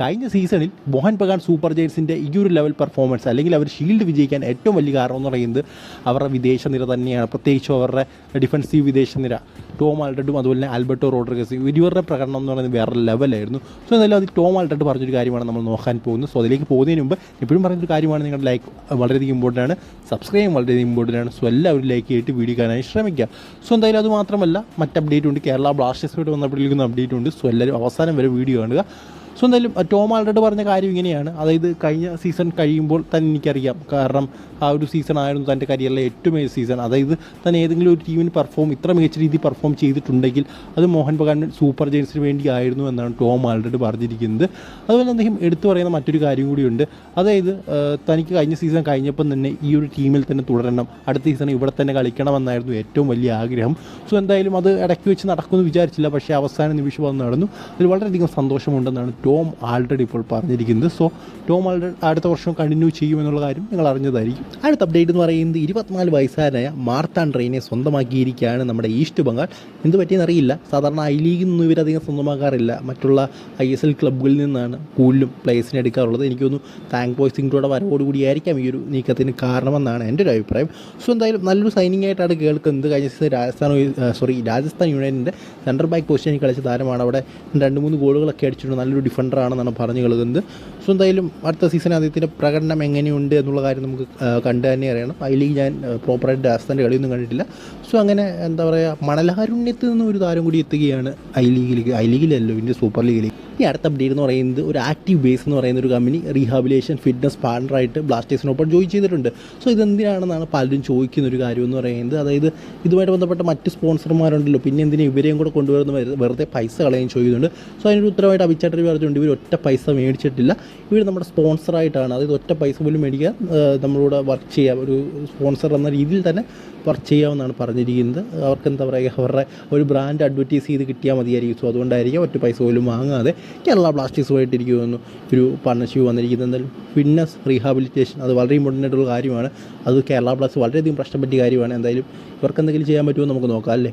കഴിഞ്ഞ സീസണിൽ മോഹൻ ബഗാൻ സൂപ്പർ ജയൻസിന്റെ ഈ ഒരു ലെവൽ പെർഫോമൻസ് അല്ലെങ്കിൽ അവർ ഷീൽഡ് വിജയിക്കാൻ ഏറ്റവും വലിയ കാരണം എന്ന് പറയുന്നത് അവരുടെ വിദേശ നിര തന്നെയാണ്. പ്രത്യേകിച്ചും അവരുടെ ഡിഫൻസീവ് വിദേശ നിര. ടോം ആൾട്ടഡും അതുപോലെ തന്നെ ആൽബർട്ടോ റോഡ്രിഗസ് ഇവരുടെ പ്രകടനം എന്ന് പറയുന്നത് വേറെ ലെവലായിരുന്നു സോ എന്തായാലും അത് ടോം ആൾട്ടഡ് പറഞ്ഞൊരു കാര്യമാണ് നമ്മൾ നോക്കാൻ പോകുന്നത്. സോ അതിലേക്ക് പോകുന്നതിന് മുമ്പ് എപ്പോഴും പറയുന്നൊരു കാര്യമാണ് നിങ്ങളുടെ ലൈക്ക് വളരെയധികം ഇമ്പോർട്ടന്റ് ആണ്. സബ്സ്ക്രൈബ് വളരെയധികം ഇമ്പോർട്ടന്റ് ആണ്. സോ എല്ലാവരും ലൈക്ക് ചെയ്തിട്ട് വീഡിയോ കാണാൻ ശ്രമിക്കുക. സോ എന്തായാലും അത് മാത്രമല്ല മറ്റ് അപ്ഡേറ്റ് ഉണ്ട്. കേരള ബ്ലാസ്റ്റേഴ്സുമായിട്ട് വന്നപ്പോഴേക്കും അപ്ഡേറ്റ് ഉണ്ട്. സോ എല്ലാവരും അവസാനം വരെ വീഡിയോ കാണുക. സോ എന്തായാലും ടോം ആൾറെഡ് പറഞ്ഞ കാര്യം ഇങ്ങനെയാണ്. അതായത് കഴിഞ്ഞ സീസൺ കഴിയുമ്പോൾ തന്നെ എനിക്കറിയാം. കാരണം ആ ഒരു സീസൺ ആയിരുന്നു തന്റെ കരിയറിലെ ഏറ്റവും മികച്ച സീസൺ. അതായത് താൻ ഏതെങ്കിലും ഒരു ടീമിന് പെർഫോം ഇത്ര മികച്ച രീതിയിൽ പെർഫോം ചെയ്തിട്ടുണ്ടെങ്കിൽ അത് മോഹൻ ബഗാൻ സൂപ്പർ ജെയിൻസിന് വേണ്ടി ആയിരുന്നു എന്നാണ് ടോം ആൾറെഡ് പറഞ്ഞിരിക്കുന്നത്. അതുപോലെ അദ്ദേഹം എടുത്തു പറയുന്ന മറ്റൊരു കാര്യം കൂടിയുണ്ട്. അതായത് തനിക്ക് കഴിഞ്ഞ സീസൺ കഴിഞ്ഞപ്പം തന്നെ ഈ ഒരു ടീമിൽ തന്നെ തുടരണം. അടുത്ത സീസൺ ഇവിടെ തന്നെ കളിക്കണമെന്നായിരുന്നു ഏറ്റവും വലിയ ആഗ്രഹം. സോ എന്തായാലും അത് ഇടയ്ക്ക് വെച്ച് നടക്കുമെന്ന് വിചാരിച്ചില്ല. പക്ഷേ അവസാന നിമിഷം വന്ന് നടന്നു. അതിൽ വളരെയധികം സന്തോഷമുണ്ടെന്നാണ് ടോം ആൾറെഡി ഇപ്പോൾ പറഞ്ഞിരിക്കുന്നത്. സോ ടോം ആൾറെഡി അടുത്ത വർഷം കണ്ടിന്യൂ ചെയ്യുമെന്നുള്ള കാര്യം നിങ്ങൾ അറിഞ്ഞതായിരിക്കും. അടുത്ത അപ്ഡേറ്റ് എന്ന് പറയുന്നത് ഇരുപത്തിനാല് വയസ്സുകാരനായ മാർത്താൻ ട്രെയിനെ സ്വന്തമാക്കിയിരിക്കുകയാണ് നമ്മുടെ ഈസ്റ്റ് ബംഗാൾ. എന്ത് പറ്റിയെന്ന് അറിയില്ല. സാധാരണ ഐ ലീഗിൽ നിന്നും ഇവരധികം സ്വന്തമാക്കാറില്ല. മറ്റുള്ള ഐ എസ് എൽ ക്ലബ്ബുകളിൽ നിന്നാണ് കൂടുതലും പ്ലേയേഴ്സിനെ എടുക്കാറുള്ളത്. എനിക്ക് തോന്നുന്നു താങ്ക് ബോയ് സിംഗിലൂടെ വരവോടുകൂടിയായിരിക്കാം ഈ ഒരു നീക്കത്തിന് കാരണമെന്നാണ് എന്റെ ഒരു അഭിപ്രായം. സോ എന്തായാലും നല്ലൊരു സൈനിങ് ആയിട്ടാണ് കേൾക്കുന്നത്. കഴിഞ്ഞ സീസൺ രാജസ്ഥാൻ സോറി രാജസ്ഥാൻ യുണൈറ്റഡിന്റെ സെന്റർ ബാക്ക് പൊസിഷനിൽ കളിച്ച താരമാണ്. അവിടെ രണ്ട് മൂന്ന് ഗോളുകളൊക്കെ അടിച്ചിട്ടുണ്ട്. നല്ലൊരു ഡിഫൻഡറാണെന്നാണ് പറഞ്ഞു കളുന്നത് സോ എന്തായാലും അടുത്ത സീസൺ അദ്ദേഹത്തിന്റെ പ്രകടനം എങ്ങനെയുണ്ട് എന്നുള്ള കാര്യം നമുക്ക് കണ്ടു തന്നെ അറിയണം. ഐ ലീഗ് ഞാൻ പ്രോപ്പറായിട്ട് രാജസ്ഥാന്റെ കളിയൊന്നും കണ്ടിട്ടില്ല. സോ അങ്ങനെ എന്താ പറയുക മണലാരുണ്യത്തിൽ നിന്ന് ഒരു താരം കൂടി എത്തുകയാണ് ഐ ലീഗിലേക്ക്. ഐ ലീഗിലല്ലോ ഇന്ത്യ സൂപ്പർ ലീഗിലേക്ക്. ഈ അടുത്ത അപ്ഡേറ്റ് എന്ന് പറയുന്നത് ഒരു ആക്റ്റീവ് ബേസ് എന്ന് പറയുന്ന ഒരു കമ്പനി റീഹാബിലേഷൻ ഫിറ്റ്നസ് പാർട്ണറായിട്ട് ബ്ലാസ്റ്റേഴ്സിനൊപ്പം ജോയിൻ ചെയ്തിട്ടുണ്ട്. സോ ഇതെന്തിനാണെന്നാണ് പലരും ചോദിക്കുന്ന ഒരു കാര്യം എന്ന് പറയുന്നത്. അതായത് ഇതുമായിട്ട് ബന്ധപ്പെട്ട മറ്റ് സ്പോൺസർമാരുണ്ടല്ലോ പിന്നെ എന്തിനാ ഇവരെയും കൂടെ കൊണ്ടുവരുന്ന വെറുതെ പൈസ കളയുകയും ചോദിക്കുന്നുണ്ട്. സോ അതിനൊരു ഉത്തരവായിട്ട് അഭിച്ചാട്ടർ പറഞ്ഞുകൊണ്ട് ഇവർ ഒറ്റ പൈസ മേടിച്ചിട്ടില്ല. ഇവർ നമ്മുടെ സ്പോൺസറായിട്ടാണ് അതായത് ഒറ്റ പൈസ പോലും മേടിക്കാൻ നമ്മളോട് വർക്ക് ചെയ്യാം. ഒരു സ്പോൺസർ എന്ന രീതിയിൽ തന്നെ വർക്ക് ചെയ്യാമെന്നാണ് പറഞ്ഞിരിക്കുന്നത്. അവർക്ക് എന്താ പറയുക അവരുടെ ഒരു ബ്രാൻഡ് അഡ്വർട്ടൈസ് ചെയ്ത് കിട്ടിയാൽ മതിയായിരിക്കും. സോ അതുകൊണ്ടായിരിക്കും ഒറ്റ പൈസ പോലും വാങ്ങാതെ കേരള ബ്ലാസ്റ്റേഴ്സുമായിട്ട് എനിക്ക് ഒരു പാർട്ണർഷിപ്പ് വന്നിരിക്കുന്നത്. എന്തായാലും ഫിറ്റ്നസ് റീഹാബിലിറ്റേഷൻ അത് വളരെ ഇമ്പോർട്ടന്റ് ആയിട്ടുള്ള കാര്യമാണ്. അത് കേരള ബ്ലാസ്റ്റേഴ്സ് വളരെയധികം പ്രശ്നം പറ്റിയ കാര്യമാണ്. എന്തായാലും ഇവർക്ക് എന്തെങ്കിലും ചെയ്യാൻ പറ്റുമോ നമുക്ക് നോക്കാം അല്ലേ?